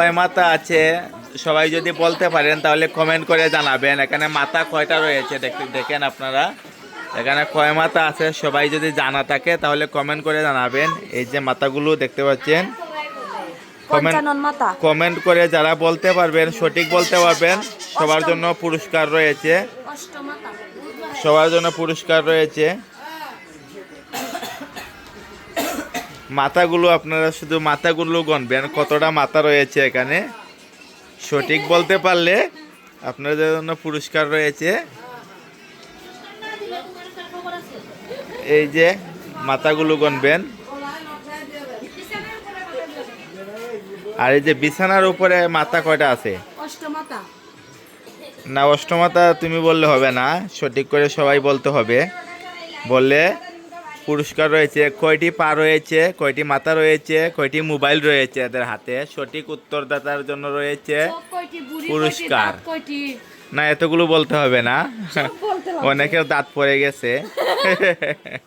কয় মাথা আছে সবাই যদি বলতে পারেন তাহলে কমেন্ট করে জানাবেন। এখানে মাথা কয়টা রয়েছে? দেখ- দেখেন আপনারা। এখানে কয় মাথা আছে সবাই যদি জানা থাকে তাহলে কমেন্ট করে জানাবেন। এই যে মাথাগুলো দেখতে পাচ্ছেন। কমেন্ট কমেন্ট করে যারা বলতে পারবেন সঠিক বলতে পারবেন সবার জন্য পুরস্কার রয়েছে। সবার জন্য পুরস্কার রয়েছে। মাথাগুলো আপনারা শুধু মাথাগুলো গণবেন কতটা মাথা রয়েছে এখানে। সঠিক বলতে পারলে আপনাদের জন্য পুরস্কার রয়েছে। এই যে মাথাগুলো গণবেন। আর এই যে বিছানার উপরে মাথা কয়টা আছে? না অষ্টমাতা তুমি বললে হবে না সঠিক করে সবাই বলতে হবে। বললে পুরস্কার রয়েছে কয়টি পা রয়েছে কয়টি মাথা রয়েছে কয়টি মোবাইল রয়েছে এদের হাতে? সঠিক উত্তরদাতার জন্য রয়েছে পুরস্কার। না এতগুলো বলতে হবে না। অনেকের দাঁত পড়ে গেছে।